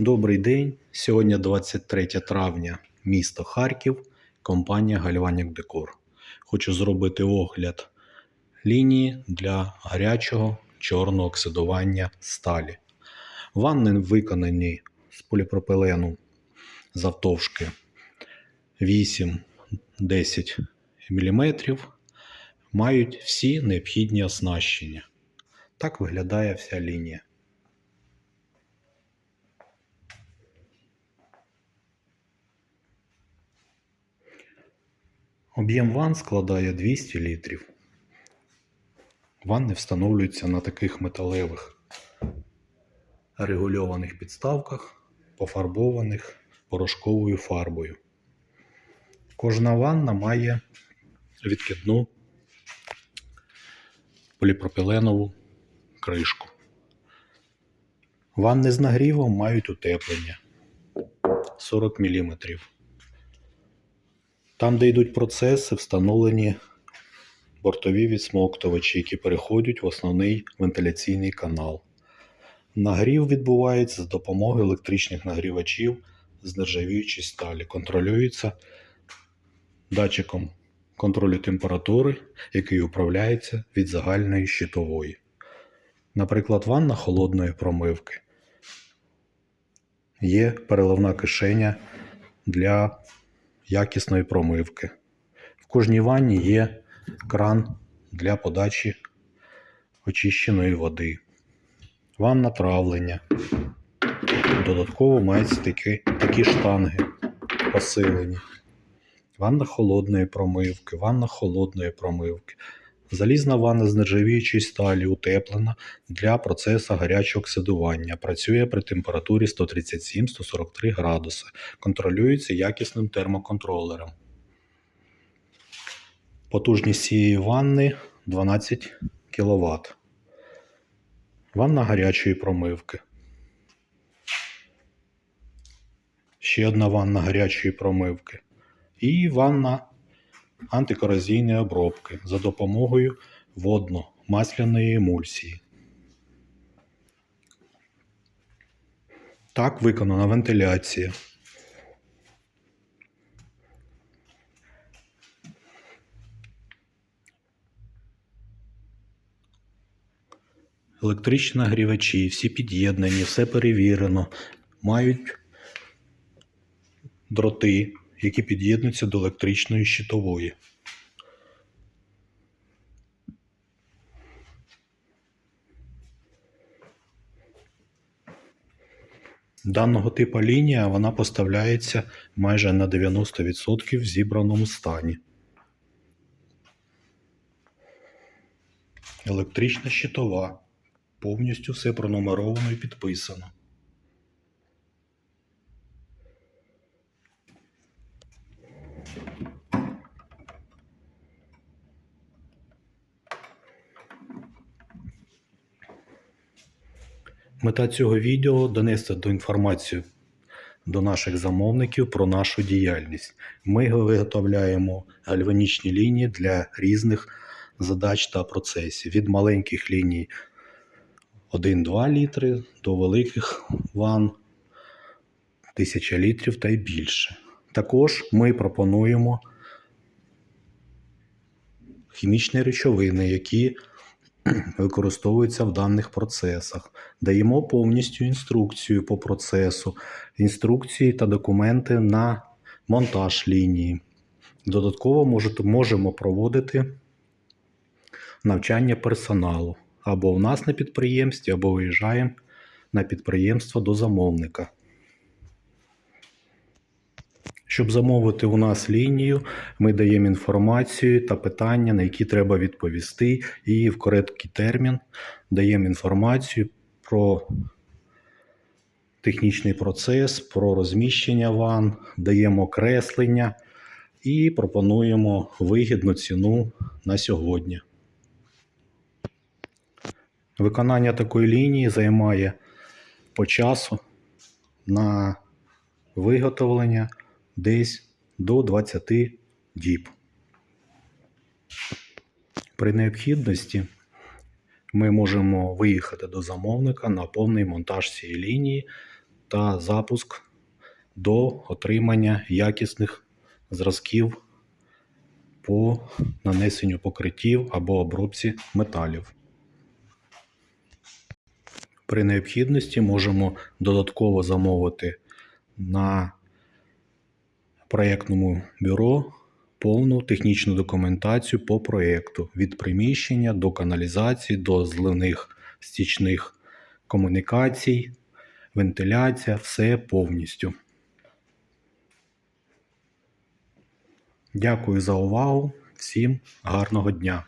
Добрий день. Сьогодні 23 травня, місто Харків, компанія Гальванік Декор. Хочу зробити огляд лінії для гарячого чорного оксидування сталі. Ванни виконані з поліпропилену завтовшки 8-10 мм, мають всі необхідні оснащення. Так виглядає вся лінія. Об'єм ванн складає 200 літрів. Ванни встановлюються на таких металевих регульованих підставках, пофарбованих порошковою фарбою. Кожна ванна має відкидну поліпропіленову кришку. Ванни з нагрівом мають утеплення 40 мм. Там, де йдуть процеси, встановлені бортові відсмоктувачі, які переходять в основний вентиляційний канал. Нагрів відбувається з допомогою електричних нагрівачів з нержавіючої сталі. Контролюється датчиком контролю температури, який управляється від загальної щитової. Наприклад, ванна холодної промивки. Є переливна кишеня для якісної промивки. В кожній ванні є кран для подачі очищеної води. Ванна травлення. Додатково мається такі, такі штанги посилені. Ванна холодної промивки, ванна холодної промивки. Залізна ванна з нержавіючої сталі утеплена для процесу гарячого оксидування. Працює при температурі 137-143 градуси. Контролюється якісним термоконтролером. Потужність цієї ванни 12 кВт. Ванна гарячої промивки. Ще одна ванна гарячої промивки. І ванна антикорозійної обробки за допомогою водно-масляної емульсії. Так виконана вентиляція. Електричні нагрівачі, всі під'єднані, все перевірено, мають дроти, які під'єднуються до електричної щитової. Даного типу лінія вона поставляється майже на 90% в зібраному стані. Електрична щитова. Повністю все пронумеровано і підписано. Мета цього відео донести до інформацію до наших замовників про нашу діяльність. Ми виготовляємо гальванічні лінії для різних задач та процесів. Від маленьких ліній 1-2 літри до великих ван 1000 літрів та й більше. Також ми пропонуємо хімічні речовини, які використовуються в даних процесах. Даємо повністю інструкцію по процесу, інструкції та документи на монтаж лінії. Додатково можемо проводити навчання персоналу або в нас на підприємстві, або виїжджаємо на підприємство до замовника. Щоб замовити у нас лінію, ми даємо інформацію та питання, на які треба відповісти, і в короткий термін даємо інформацію про технічний процес, про розміщення ван, даємо креслення і пропонуємо вигідну ціну на сьогодні. Виконання такої лінії займає по часу на виготовлення десь до 20 діб. При необхідності ми можемо виїхати до замовника на повний монтаж цієї лінії та запуск до отримання якісних зразків по нанесенню покриттів або обробці металів. При необхідності можемо додатково замовити на проєктному бюро повну технічну документацію по проєкту від приміщення до каналізації, до зливних стічних комунікацій, вентиляція, все повністю. Дякую за увагу. Всім гарного дня!